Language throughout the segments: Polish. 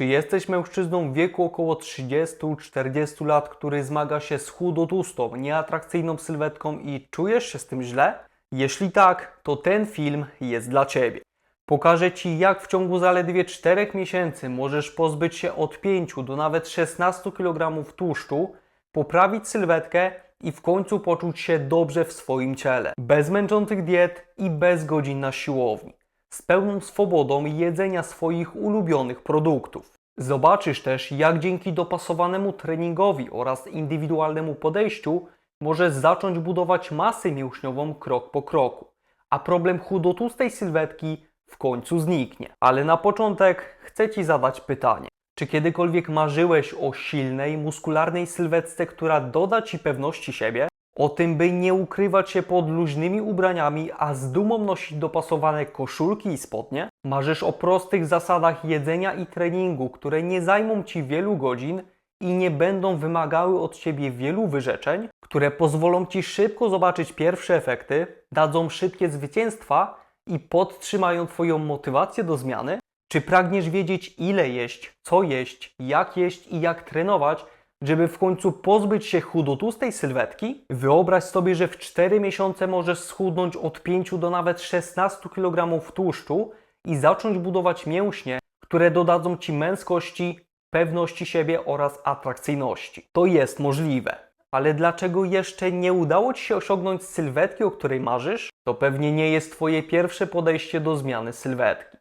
Czy jesteś mężczyzną w wieku około 30-40 lat, który zmaga się z chudotustą, nieatrakcyjną sylwetką i czujesz się z tym źle? Jeśli tak, to ten film jest dla Ciebie. Pokażę Ci, jak w ciągu zaledwie 4 miesięcy możesz pozbyć się od 5 do nawet 16 kg tłuszczu, poprawić sylwetkę i w końcu poczuć się dobrze w swoim ciele. Bez męczących diet i bez godzin na siłowni. Z pełną swobodą jedzenia swoich ulubionych produktów. Zobaczysz też, jak dzięki dopasowanemu treningowi oraz indywidualnemu podejściu możesz zacząć budować masę mięśniową krok po kroku, a problem chudotustej sylwetki w końcu zniknie. Ale na początek chcę Ci zadać pytanie. Czy kiedykolwiek marzyłeś o silnej, muskularnej sylwetce, która doda Ci pewności siebie? O tym, by nie ukrywać się pod luźnymi ubraniami, a z dumą nosić dopasowane koszulki i spodnie? Marzysz o prostych zasadach jedzenia i treningu, które nie zajmą Ci wielu godzin i nie będą wymagały od Ciebie wielu wyrzeczeń, które pozwolą Ci szybko zobaczyć pierwsze efekty, dadzą szybkie zwycięstwa i podtrzymają Twoją motywację do zmiany? Czy pragniesz wiedzieć, ile jeść, co jeść, jak jeść i jak trenować, żeby w końcu pozbyć się chudotustej sylwetki? Wyobraź sobie, że w 4 miesiące możesz schudnąć od 5 do nawet 16 kg tłuszczu i zacząć budować mięśnie, które dodadzą Ci męskości, pewności siebie oraz atrakcyjności. To jest możliwe. Ale dlaczego jeszcze nie udało Ci się osiągnąć sylwetki, o której marzysz? To pewnie nie jest Twoje pierwsze podejście do zmiany sylwetki.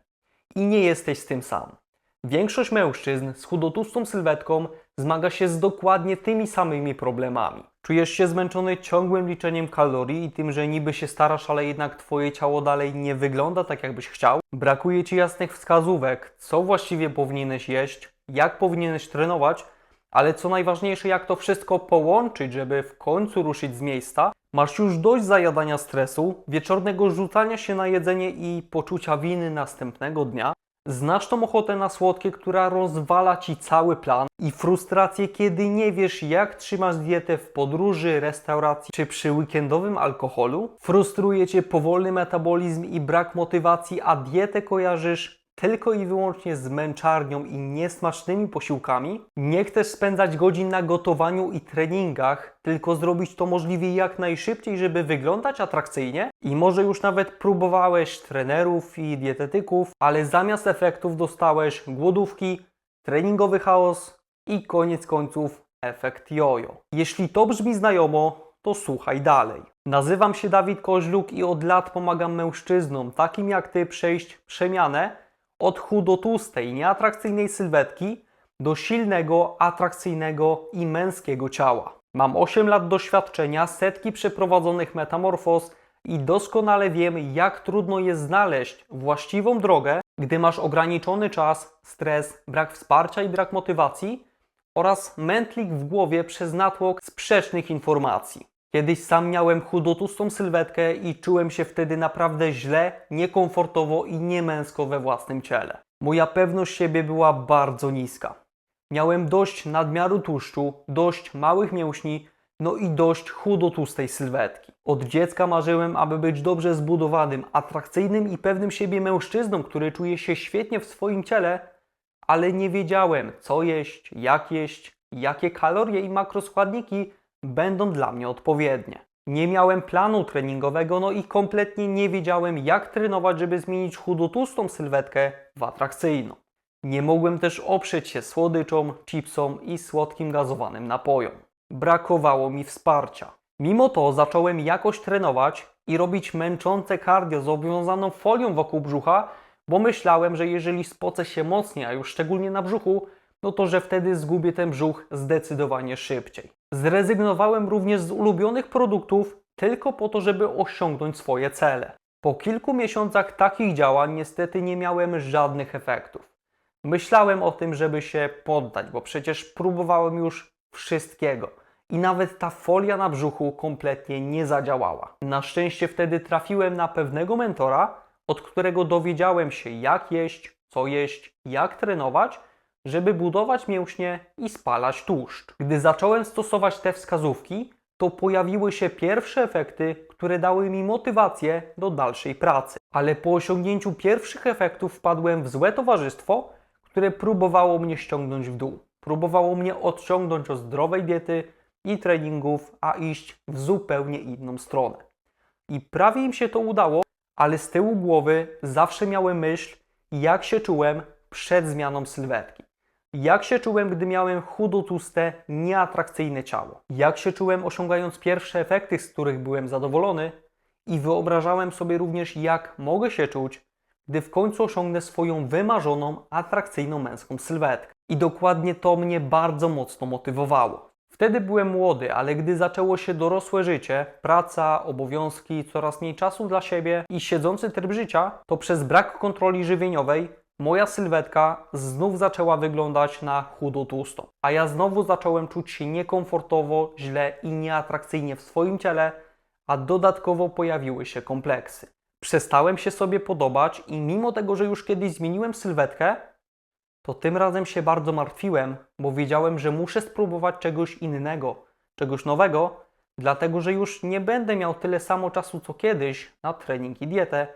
I nie jesteś z tym sam. Większość mężczyzn z chudotustą sylwetką zmaga się z dokładnie tymi samymi problemami. Czujesz się zmęczony ciągłym liczeniem kalorii i tym, że niby się starasz, ale jednak Twoje ciało dalej nie wygląda tak, jakbyś chciał. Brakuje Ci jasnych wskazówek, co właściwie powinieneś jeść, jak powinieneś trenować, ale co najważniejsze, jak to wszystko połączyć, żeby w końcu ruszyć z miejsca. Masz już dość zajadania stresu, wieczornego rzucania się na jedzenie i poczucia winy następnego dnia. Znasz tą ochotę na słodkie, która rozwala ci cały plan i frustrację, kiedy nie wiesz, jak trzymać dietę w podróży, restauracji czy przy weekendowym alkoholu. Frustruje cię powolny metabolizm i brak motywacji, a dietę kojarzysz tylko i wyłącznie z męczarnią i niesmacznymi posiłkami. Nie chcesz spędzać godzin na gotowaniu i treningach, tylko zrobić to możliwie jak najszybciej, żeby wyglądać atrakcyjnie. I może już nawet próbowałeś trenerów i dietetyków, ale zamiast efektów dostałeś głodówki, treningowy chaos i koniec końców efekt jojo. Jeśli to brzmi znajomo, to słuchaj dalej. Nazywam się Dawid Koźluk i od lat pomagam mężczyznom, takim jak ty, przejść przemianę od chudotustej, nieatrakcyjnej sylwetki do silnego, atrakcyjnego i męskiego ciała. Mam 8 lat doświadczenia, setki przeprowadzonych metamorfoz i doskonale wiem, jak trudno jest znaleźć właściwą drogę, gdy masz ograniczony czas, stres, brak wsparcia i brak motywacji oraz mętlik w głowie przez natłok sprzecznych informacji. Kiedyś sam miałem chudotustą sylwetkę i czułem się wtedy naprawdę źle, niekomfortowo i niemęsko we własnym ciele. Moja pewność siebie była bardzo niska. Miałem dość nadmiaru tłuszczu, dość małych mięśni, no i dość chudotustej sylwetki. Od dziecka marzyłem, aby być dobrze zbudowanym, atrakcyjnym i pewnym siebie mężczyzną, który czuje się świetnie w swoim ciele, ale nie wiedziałem, co jeść, jak jeść, jakie kalorie i makroskładniki będą dla mnie odpowiednie. Nie miałem planu treningowego, no i kompletnie nie wiedziałem, jak trenować, żeby zmienić chudotustą sylwetkę w atrakcyjną. Nie mogłem też oprzeć się słodyczom, chipsom i słodkim gazowanym napojom. Brakowało mi wsparcia. Mimo to zacząłem jakoś trenować i robić męczące cardio z obwiązaną folią wokół brzucha, bo myślałem, że jeżeli spocę się mocniej, a już szczególnie na brzuchu, no to że wtedy zgubię ten brzuch zdecydowanie szybciej. Zrezygnowałem również z ulubionych produktów tylko po to, żeby osiągnąć swoje cele. Po kilku miesiącach takich działań niestety nie miałem żadnych efektów. Myślałem o tym, żeby się poddać, bo przecież próbowałem już wszystkiego. I nawet ta folia na brzuchu kompletnie nie zadziałała. Na szczęście wtedy trafiłem na pewnego mentora, od którego dowiedziałem się, jak jeść, co jeść, jak trenować żeby budować mięśnie i spalać tłuszcz. Gdy zacząłem stosować te wskazówki, to pojawiły się pierwsze efekty, które dały mi motywację do dalszej pracy. Ale po osiągnięciu pierwszych efektów wpadłem w złe towarzystwo, które próbowało mnie ściągnąć w dół. Próbowało mnie odciągnąć od zdrowej diety i treningów, a iść w zupełnie inną stronę. I prawie im się to udało, ale z tyłu głowy zawsze miałem myśl, jak się czułem przed zmianą sylwetki. Jak się czułem, gdy miałem chudo, tłuste, nieatrakcyjne ciało. Jak się czułem, osiągając pierwsze efekty, z których byłem zadowolony. I wyobrażałem sobie również, jak mogę się czuć, gdy w końcu osiągnę swoją wymarzoną, atrakcyjną męską sylwetkę. I dokładnie to mnie bardzo mocno motywowało. Wtedy byłem młody, ale gdy zaczęło się dorosłe życie, praca, obowiązki, coraz mniej czasu dla siebie i siedzący tryb życia, to przez brak kontroli żywieniowej moja sylwetka znów zaczęła wyglądać na chudo tłustą. A ja znowu zacząłem czuć się niekomfortowo, źle i nieatrakcyjnie w swoim ciele, a dodatkowo pojawiły się kompleksy. Przestałem się sobie podobać i mimo tego, że już kiedyś zmieniłem sylwetkę, to tym razem się bardzo martwiłem, bo wiedziałem, że muszę spróbować czegoś innego, czegoś nowego, dlatego że już nie będę miał tyle samo czasu co kiedyś na trening i dietę,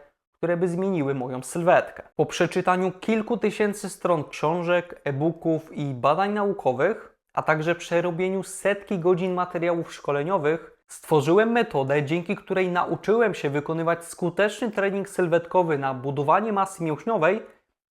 które by zmieniły moją sylwetkę. Po przeczytaniu kilku tysięcy stron książek, e-booków i badań naukowych, a także przerobieniu setki godzin materiałów szkoleniowych, stworzyłem metodę, dzięki której nauczyłem się wykonywać skuteczny trening sylwetkowy na budowanie masy mięśniowej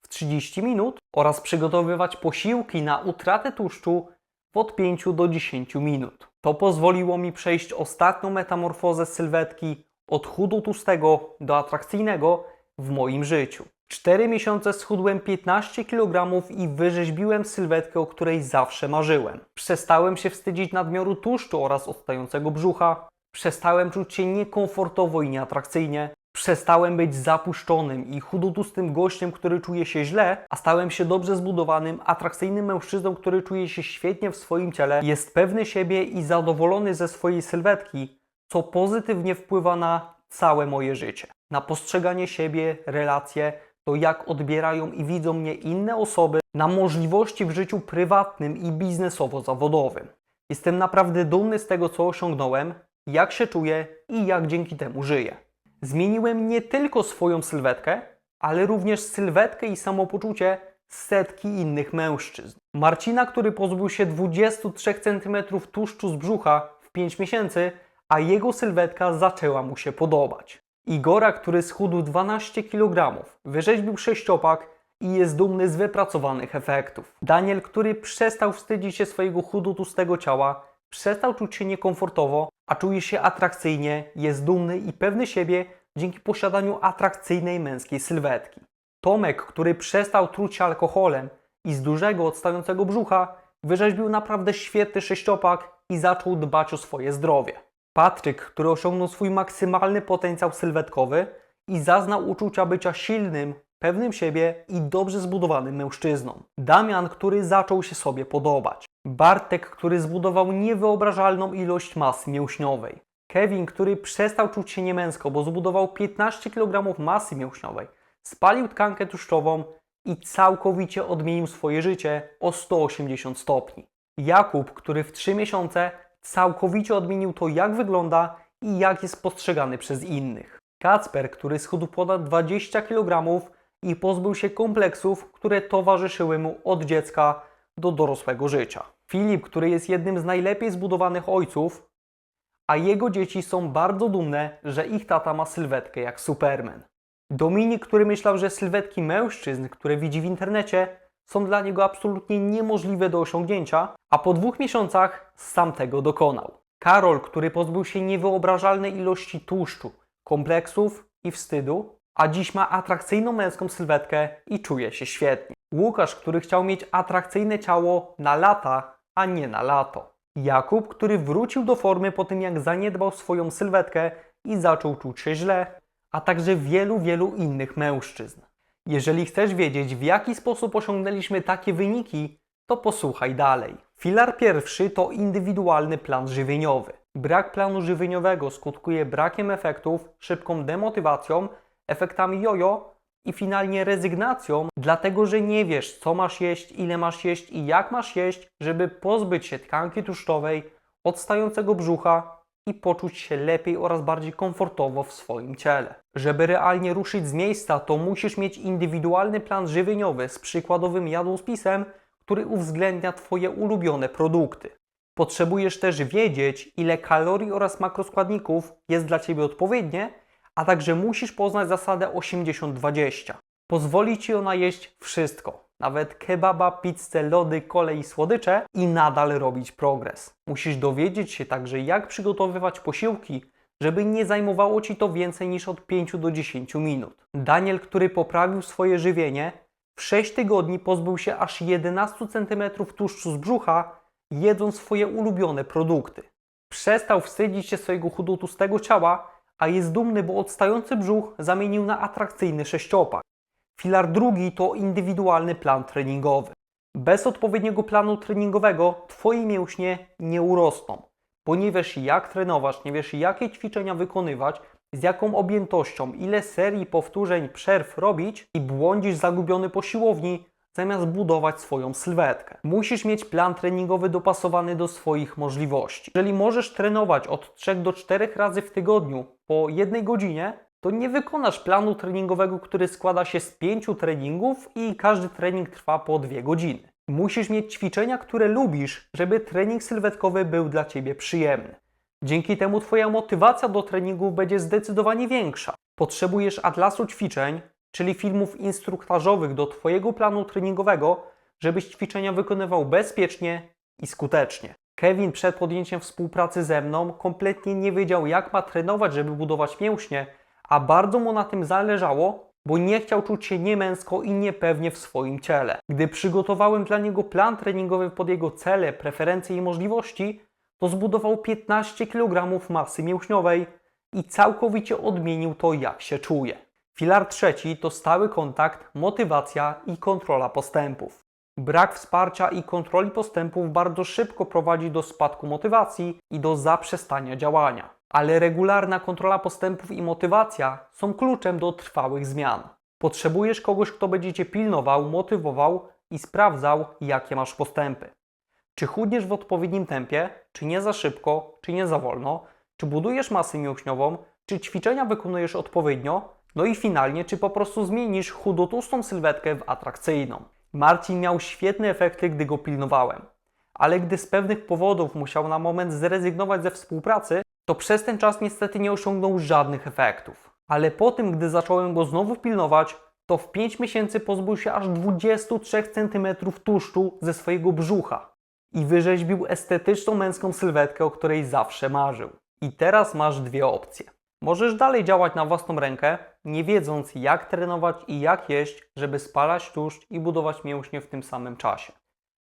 w 30 minut oraz przygotowywać posiłki na utratę tłuszczu w od 5 do 10 minut. To pozwoliło mi przejść ostatnią metamorfozę sylwetki od chudu tłustego do atrakcyjnego w moim życiu. W 4 miesiące schudłem 15 kg i wyrzeźbiłem sylwetkę, o której zawsze marzyłem. Przestałem się wstydzić nadmiaru tłuszczu oraz odstającego brzucha. Przestałem czuć się niekomfortowo i nieatrakcyjnie. Przestałem być zapuszczonym i chudotłustym gościem, który czuje się źle, a stałem się dobrze zbudowanym, atrakcyjnym mężczyzną, który czuje się świetnie w swoim ciele, jest pewny siebie i zadowolony ze swojej sylwetki, co pozytywnie wpływa na całe moje życie. Na postrzeganie siebie, relacje, to jak odbierają i widzą mnie inne osoby, na możliwości w życiu prywatnym i biznesowo-zawodowym. Jestem naprawdę dumny z tego, co osiągnąłem, jak się czuję i jak dzięki temu żyję. Zmieniłem nie tylko swoją sylwetkę, ale również sylwetkę i samopoczucie setki innych mężczyzn. Marcina, który pozbył się 23 cm tłuszczu z brzucha w 5 miesięcy, a jego sylwetka zaczęła mu się podobać. Igora, który schudł 12 kg, wyrzeźbił sześciopak i jest dumny z wypracowanych efektów. Daniel, który przestał wstydzić się swojego chudotłustego ciała, przestał czuć się niekomfortowo, a czuje się atrakcyjnie, jest dumny i pewny siebie dzięki posiadaniu atrakcyjnej męskiej sylwetki. Tomek, który przestał truć się alkoholem i z dużego, odstającego brzucha wyrzeźbił naprawdę świetny sześciopak i zaczął dbać o swoje zdrowie. Patryk, który osiągnął swój maksymalny potencjał sylwetkowy i zaznał uczucia bycia silnym, pewnym siebie i dobrze zbudowanym mężczyzną. Damian, który zaczął się sobie podobać. Bartek, który zbudował niewyobrażalną ilość masy mięśniowej. Kevin, który przestał czuć się niemęsko, bo zbudował 15 kg masy mięśniowej, spalił tkankę tłuszczową i całkowicie odmienił swoje życie o 180 stopni. Jakub, który w 3 miesiące całkowicie odmienił to, jak wygląda i jak jest postrzegany przez innych. Kacper, który schudł ponad 20 kg i pozbył się kompleksów, które towarzyszyły mu od dziecka do dorosłego życia. Filip, który jest jednym z najlepiej zbudowanych ojców, a jego dzieci są bardzo dumne, że ich tata ma sylwetkę jak Superman. Dominik, który myślał, że sylwetki mężczyzn, które widzi w internecie, są dla niego absolutnie niemożliwe do osiągnięcia, a po dwóch miesiącach sam tego dokonał. Karol, który pozbył się niewyobrażalnej ilości tłuszczu, kompleksów i wstydu, a dziś ma atrakcyjną męską sylwetkę i czuje się świetnie. Łukasz, który chciał mieć atrakcyjne ciało na lata, a nie na lato. Jakub, który wrócił do formy po tym, jak zaniedbał swoją sylwetkę i zaczął czuć się źle, a także wielu, wielu innych mężczyzn. Jeżeli chcesz wiedzieć, w jaki sposób osiągnęliśmy takie wyniki, to posłuchaj dalej. Filar pierwszy to indywidualny plan żywieniowy. Brak planu żywieniowego skutkuje brakiem efektów, szybką demotywacją, efektami jojo i finalnie rezygnacją, dlatego że nie wiesz, co masz jeść, ile masz jeść i jak masz jeść, żeby pozbyć się tkanki tłuszczowej, odstającego brzucha i poczuć się lepiej oraz bardziej komfortowo w swoim ciele. Żeby realnie ruszyć z miejsca, to musisz mieć indywidualny plan żywieniowy z przykładowym jadłospisem, który uwzględnia Twoje ulubione produkty. Potrzebujesz też wiedzieć, ile kalorii oraz makroskładników jest dla Ciebie odpowiednie, a także musisz poznać zasadę 80-20. Pozwoli Ci ona jeść wszystko, nawet kebaba, pizzę, lody, kole i słodycze i nadal robić progres. Musisz dowiedzieć się także, jak przygotowywać posiłki, żeby nie zajmowało Ci to więcej niż od 5 do 10 minut. Daniel, który poprawił swoje żywienie, w 6 tygodni pozbył się aż 11 cm tłuszczu z brzucha, jedząc swoje ulubione produkty. Przestał wstydzić się swojego chudotustego ciała, a jest dumny, bo odstający brzuch zamienił na atrakcyjny sześciopak. Filar drugi to indywidualny plan treningowy. Bez odpowiedniego planu treningowego Twoje mięśnie nie urosną, bo nie wiesz jak trenować, nie wiesz jakie ćwiczenia wykonywać, z jaką objętością, ile serii powtórzeń, przerw robić i błądzisz zagubiony po siłowni, zamiast budować swoją sylwetkę. Musisz mieć plan treningowy dopasowany do swoich możliwości. Jeżeli możesz trenować od 3 do 4 razy w tygodniu po jednej godzinie, to nie wykonasz planu treningowego, który składa się z 5 treningów i każdy trening trwa po 2 godziny. Musisz mieć ćwiczenia, które lubisz, żeby trening sylwetkowy był dla Ciebie przyjemny. Dzięki temu Twoja motywacja do treningu będzie zdecydowanie większa. Potrzebujesz atlasu ćwiczeń, czyli filmów instruktażowych do Twojego planu treningowego, żebyś ćwiczenia wykonywał bezpiecznie i skutecznie. Kevin przed podjęciem współpracy ze mną kompletnie nie wiedział, jak ma trenować, żeby budować mięśnie, a bardzo mu na tym zależało, bo nie chciał czuć się niemęsko i niepewnie w swoim ciele. Gdy przygotowałem dla niego plan treningowy pod jego cele, preferencje i możliwości, to zbudował 15 kg masy mięśniowej i całkowicie odmienił to, jak się czuje. Filar trzeci to stały kontakt, motywacja i kontrola postępów. Brak wsparcia i kontroli postępów bardzo szybko prowadzi do spadku motywacji i do zaprzestania działania. Ale regularna kontrola postępów i motywacja są kluczem do trwałych zmian. Potrzebujesz kogoś, kto będzie cię pilnował, motywował i sprawdzał, jakie masz postępy. Czy chudniesz w odpowiednim tempie, czy nie za szybko, czy nie za wolno, czy budujesz masę mięśniową, czy ćwiczenia wykonujesz odpowiednio, no i finalnie, czy po prostu zmienisz chudotłustą sylwetkę w atrakcyjną. Marcin miał świetne efekty, gdy go pilnowałem, ale gdy z pewnych powodów musiał na moment zrezygnować ze współpracy, to przez ten czas niestety nie osiągnął żadnych efektów. Ale po tym, gdy zacząłem go znowu pilnować, to w 5 miesięcy pozbył się aż 23 cm tłuszczu ze swojego brzucha i wyrzeźbił estetyczną męską sylwetkę, o której zawsze marzył. I teraz masz dwie opcje. Możesz dalej działać na własną rękę, nie wiedząc jak trenować i jak jeść, żeby spalać tłuszcz i budować mięśnie w tym samym czasie.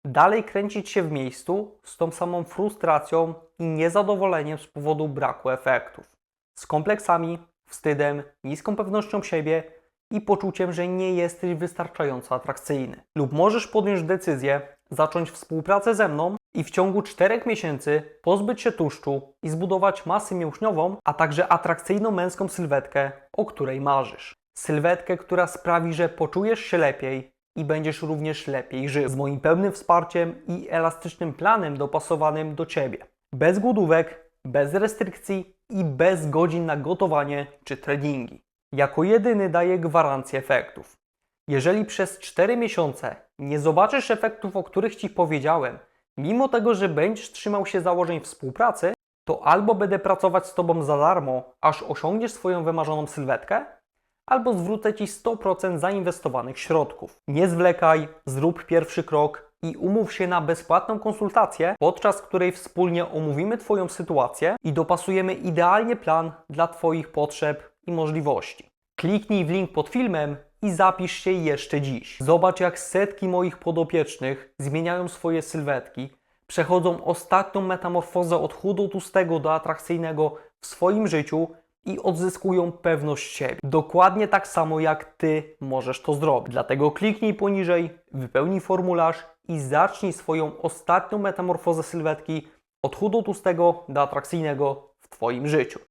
Dalej kręcić się w miejscu z tą samą frustracją i niezadowoleniem z powodu braku efektów. Z kompleksami, wstydem, niską pewnością siebie i poczuciem, że nie jesteś wystarczająco atrakcyjny. Lub możesz podjąć decyzję, zacząć współpracę ze mną i w ciągu 4 miesięcy pozbyć się tłuszczu i zbudować masę mięśniową, a także atrakcyjną męską sylwetkę, o której marzysz. Sylwetkę, która sprawi, że poczujesz się lepiej i będziesz również lepiej żył. Z moim pełnym wsparciem i elastycznym planem dopasowanym do Ciebie. Bez głodówek, bez restrykcji i bez godzin na gotowanie czy treningi. Jako jedyny daję gwarancję efektów. Jeżeli przez 4 miesiące nie zobaczysz efektów, o których Ci powiedziałem, mimo tego, że będziesz trzymał się założeń współpracy, to albo będę pracować z Tobą za darmo, aż osiągniesz swoją wymarzoną sylwetkę, albo zwrócę Ci 100% zainwestowanych środków. Nie zwlekaj, zrób pierwszy krok i umów się na bezpłatną konsultację, podczas której wspólnie omówimy Twoją sytuację i dopasujemy idealnie plan dla Twoich potrzeb i możliwości. Kliknij w link pod filmem i zapisz się jeszcze dziś. Zobacz, jak setki moich podopiecznych zmieniają swoje sylwetki, przechodzą ostatnią metamorfozę od chudotłustego do atrakcyjnego w swoim życiu i odzyskują pewność siebie. Dokładnie tak samo jak Ty możesz to zrobić. Dlatego kliknij poniżej, wypełnij formularz i zacznij swoją ostatnią metamorfozę sylwetki od chudotłustego do atrakcyjnego w Twoim życiu.